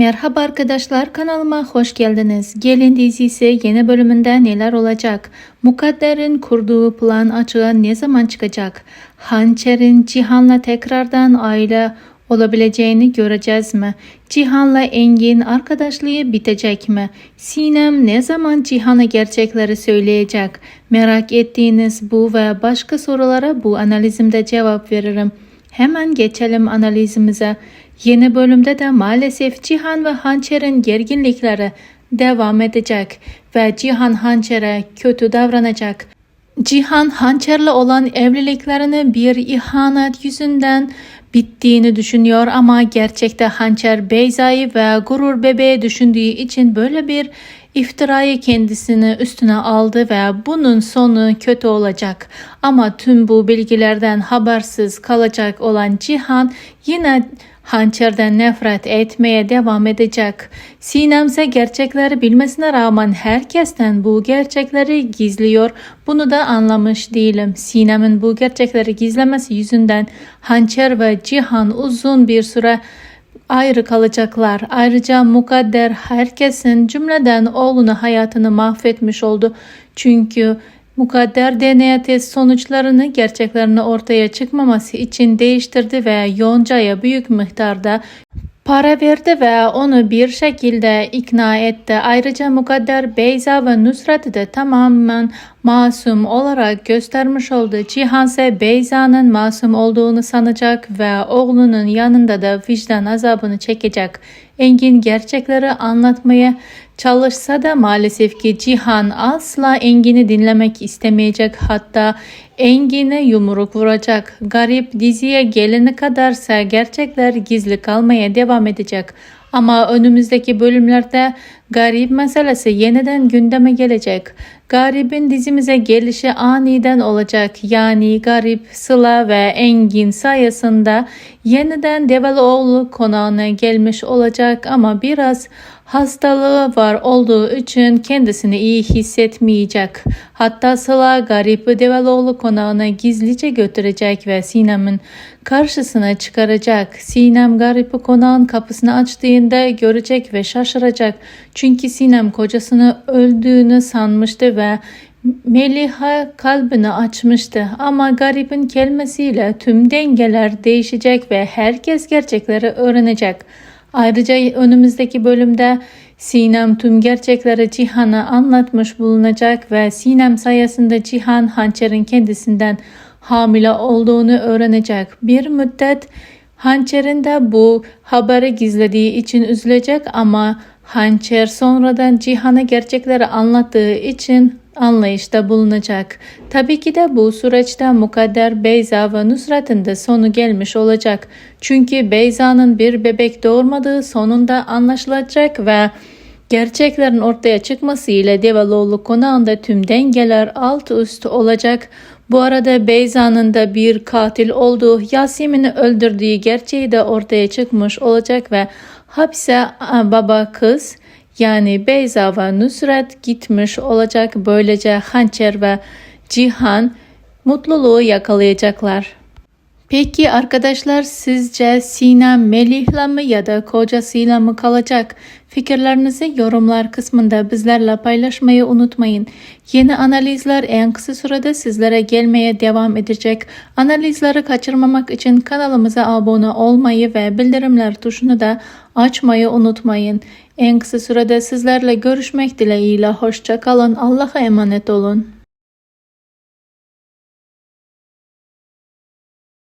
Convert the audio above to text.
Merhaba arkadaşlar kanalıma hoş geldiniz. Gelin dizisi yeni bölümünde neler olacak? Mukadder'in kurduğu plan açığa ne zaman çıkacak? Hançer'in Cihan'la tekrardan aile olabileceğini göreceğiz mi? Cihan'la Engin arkadaşlığı bitecek mi? Sinem ne zaman Cihan'a gerçekleri söyleyecek? Merak ettiğiniz bu ve başka sorulara bu analizimde cevap veririm. Hemen geçelim analizimize. Yeni bölümde de maalesef Cihan ve Hançer'in gerginlikleri devam edecek ve Cihan Hançer'e kötü davranacak. Cihan Hançer'le olan evliliklerini bir ihanet yüzünden bittiğini düşünüyor ama gerçekte Hançer Beyza'yı ve gurur bebeği düşündüğü için böyle bir iftirayı kendisini üstüne aldı ve bunun sonu kötü olacak. Ama tüm bu bilgilerden habersiz kalacak olan Cihan yine Hançer'den nefret etmeye devam edecek. Sinem ise gerçekleri bilmesine rağmen herkesten bu gerçekleri gizliyor. Bunu da anlamış değilim. Sinem'in bu gerçekleri gizlemesi yüzünden Hançer ve Cihan uzun bir süre ayrı kalacaklar. Ayrıca mukadder herkesin cümleden oğlunu hayatını mahvetmiş oldu. Çünkü mukadder DNA test sonuçlarını gerçeklerini ortaya çıkmaması için değiştirdi ve Yonca'ya büyük miktarda para verdi ve onu bir şekilde ikna etti. Ayrıca mukadder Beyza ve Nusrat'ı da tamamen masum olarak göstermiş oldu. Cihan ise Beyza'nın masum olduğunu sanacak ve oğlunun yanında da vicdan azabını çekecek. Engin gerçekleri anlatmaya çalışsa da maalesef ki Cihan asla Engin'i dinlemek istemeyecek. Hatta Engin'e yumruk vuracak. Garip diziye gelene kadarsa gerçekler gizli kalmaya devam edecek. Ama önümüzdeki bölümlerde garip meselesi yeniden gündeme gelecek. Garip'in dizimize gelişi aniden olacak. Yani Garip, Sıla ve Engin sayesinde yeniden Develoğlu konağına gelmiş olacak ama biraz hastalığı var olduğu için kendisini iyi hissetmeyecek. Hatta Sıla Garip'i Develoğlu konağına gizlice götürecek ve Sinem'in karşısına çıkaracak. Sinem Garip'i konağın kapısını açtığında görecek ve şaşıracak. Çünkü Sinem kocasını öldüğünü sanmıştı ve Meliha kalbini açmıştı ama garibin gelmesiyle tüm dengeler değişecek ve herkes gerçekleri öğrenecek. Ayrıca önümüzdeki bölümde Sinem tüm gerçekleri Cihan'a anlatmış bulunacak ve Sinem sayesinde Cihan hançerin kendisinden hamile olduğunu öğrenecek. Bir müddet hançerin de bu haberi gizlediği için üzülecek ama hançer sonradan Cihan'a gerçekleri anlattığı için anlayışta bulunacak. Tabii ki de bu süreçte Mukadder, Beyza ve Nusrat'ın da sonu gelmiş olacak. Çünkü Beyza'nın bir bebek doğurmadığı sonunda anlaşılacak ve gerçeklerin ortaya çıkması ile Devaloğlu konağında tüm dengeler alt üst olacak. Bu arada Beyza'nın da bir katil olduğu, Yasemin'i öldürdüğü gerçeği de ortaya çıkmış olacak ve hapse baba kız yani Beyza ve Nusret gitmiş olacak. Böylece Hançer ve Cihan mutluluğu yakalayacaklar. Peki arkadaşlar sizce Sinem Melih'le mi ya da kocasıyla mı kalacak? Fikirlerinizi yorumlar kısmında bizlerle paylaşmayı unutmayın. Yeni analizler en kısa sürede sizlere gelmeye devam edecek. Analizleri kaçırmamak için kanalımıza abone olmayı ve bildirimler tuşunu da açmayı unutmayın. En kısa sürede sizlerle görüşmek dileğiyle hoşça kalın. Allah'a emanet olun.